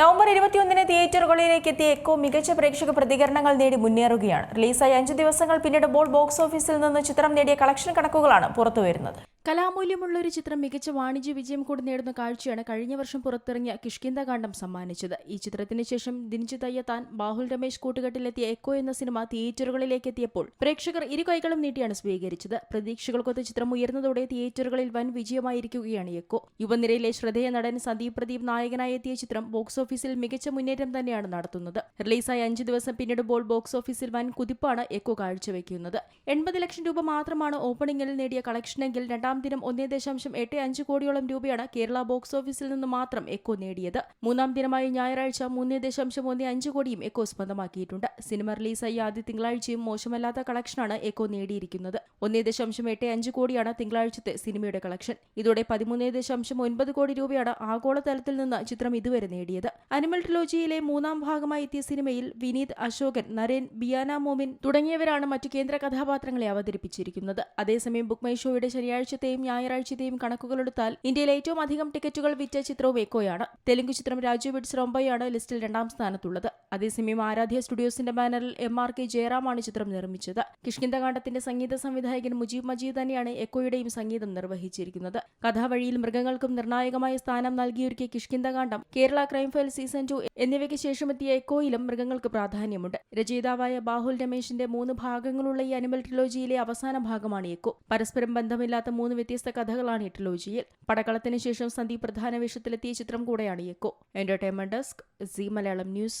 November ഇരുപത്തിയൊന്നിന് തിയേറ്ററുകളിലേക്ക് എത്തിയ എക്കോ മികച്ച പ്രേക്ഷക പ്രതികരണങ്ങൾ നേടി മുന്നേറുകയാണ്. റിലീസായി അഞ്ച് ദിവസങ്ങൾ പിന്നിടുമ്പോൾ ബോക്സ് ഓഫീസിൽ നിന്ന് ചിത്രം നേടിയ കളക്ഷൻ കണക്കുകളാണ് പുറത്തുവരുന്നത്. കലാമൂല്യമുള്ള ഒരു ചിത്രം മികച്ച വാണിജ്യ വിജയം കൂടി നേടുന്ന കാഴ്ചയാണ് കഴിഞ്ഞ വർഷം പുറത്തിറങ്ങിയ കിഷ്കിന്ദ കാണ്ഡം സമ്മാനിച്ചത്. ഈ ചിത്രത്തിന് ശേഷം ദിൻചിതയ്യ താൻ ബാഹുൽ രമേശ് കൂട്ടുകെട്ടിലെത്തിയ എക്കോ എന്ന സിനിമ തിയേറ്ററുകളിലേക്ക് എത്തിയപ്പോൾ പ്രേക്ഷകർ ഇരു കൈകളും നീട്ടിയാണ് സ്വീകരിച്ചത്. പ്രതീക്ഷകൾക്കൊത്ത് ചിത്രം ഉയർന്നതോടെ തിയേറ്ററുകളിൽ വൻ വിജയമായിരിക്കുകയാണ് എക്കോ. യുവനിരയിലെ ശ്രദ്ധേയ നടൻ സന്ദീപ് പ്രദീപ് നായകനായി എത്തിയ ചിത്രം ബോക്സ് ഓഫീസിൽ മികച്ച മുന്നേറ്റം തന്നെയാണ് നടത്തുന്നത്. റിലീസായി അഞ്ച് ദിവസം പിന്നിടുമ്പോൾ ബോക്സ് ഓഫീസിൽ വൻ കുതിപ്പാണ് എക്കോ കാഴ്ചവെക്കുന്നത്. എൺപത് ലക്ഷം രൂപ മാത്രമാണ് ഓപ്പണിംഗിൽ നേടിയ കളക്ഷനെങ്കിൽ രണ്ടാം ദിനം ഒന്നേ ദശാംശം എട്ട് അഞ്ച് കോടിയോളം രൂപയാണ് കേരള ബോക്സ് ഓഫീസിൽ നിന്ന് മാത്രം എക്കോ നേടിയത്. മൂന്നാം ദിനമായ ഞായറാഴ്ച മൂന്നേ ദശാംശം ഒന്നേ അഞ്ച് കോടിയും എക്കോ സ്വന്തമാക്കിയിട്ടുണ്ട്. സിനിമ റിലീസായി ആദ്യ തിങ്കളാഴ്ചയും മോശമല്ലാത്ത കളക്ഷനാണ് എക്കോ നേടിയിരിക്കുന്നത്. ഒന്നേ ദശാംശം എട്ട് അഞ്ച് കോടിയാണ് തിങ്കളാഴ്ചത്തെ സിനിമയുടെ കളക്ഷൻ. ഇതോടെ പതിമൂന്നേ ദശാംശം ഒൻപത് കോടി രൂപയാണ് ആഗോളതലത്തിൽ നിന്ന് ചിത്രം ഇതുവരെ നേടിയത്. അനിമൽ ട്രിലോജിയിലെ മൂന്നാം ഭാഗമായി എത്തിയ സിനിമയിൽ വിനീത് അശോകൻ നരേൻ ബിയാന മോമിൻ തുടങ്ങിയവരാണ് മറ്റു കേന്ദ്ര കഥാപാത്രങ്ങളെ അവതരിപ്പിച്ചിരിക്കുന്നത്. അതേസമയം ബുക്ക് മൈ ഷോയുടെ ശനിയാഴ്ചത്തെയും ഞായറാഴ്ചത്തെയും കണക്കുകളെടുത്താൽ ഇന്ത്യയിൽ ഏറ്റവും അധികം ടിക്കറ്റുകൾ വിറ്റ ചിത്രവും എക്കോയാണ് തെലുങ്ക് ചിത്രം രാജു ബിഡ്സ് റൊമ്പയാണ് ലിസ്റ്റിൽ രണ്ടാം സ്ഥാനത്തുള്ളത്. അതേസമയം ആരാധ്യ സ്റ്റുഡിയോസിന്റെ ബാനറിൽ എം ആർ കെ ജയറാമാണ് ചിത്രം നിർമ്മിച്ചത്. കിഷ്കിന്തകാണ്ഡത്തിന്റെ സംഗീത സംവിധായകൻ മുജീബ് മജീദ് തന്നെയാണ് എക്കോയുടെയും സംഗീതം നിർവഹിച്ചിരിക്കുന്നത്. കഥാവഴിയിൽ മൃഗങ്ങൾക്കും നിർണായകമായ സ്ഥാനം നൽകിയൊരുക്കിയ Kishkindha Kandam Kerala crime file season two എന്നിവയ്ക്ക് ശേഷമെത്തിയ എക്കോയിലും മൃഗങ്ങൾക്ക് പ്രാധാന്യമുണ്ട്. രചയിതാവായ ബാഹുൽ രമേശിന്റെ മൂന്ന് ഭാഗങ്ങളുള്ള ഈ അനിമൽ ട്രിലോജിയിലെ അവസാന ഭാഗമാണ് എക്കോ. പരസ്പരം ബന്ധമില്ലാത്ത മൂന്ന് വ്യത്യസ്ത കഥകളാണ് ഈ ട്രിലോജിയിൽ. പടക്കളത്തിന് ശേഷം സന്ദീപ് പ്രധാന വേഷത്തിലെത്തിയ ചിത്രം കൂടെയാണ് Eko. Entertainment desk Zee Malayalam news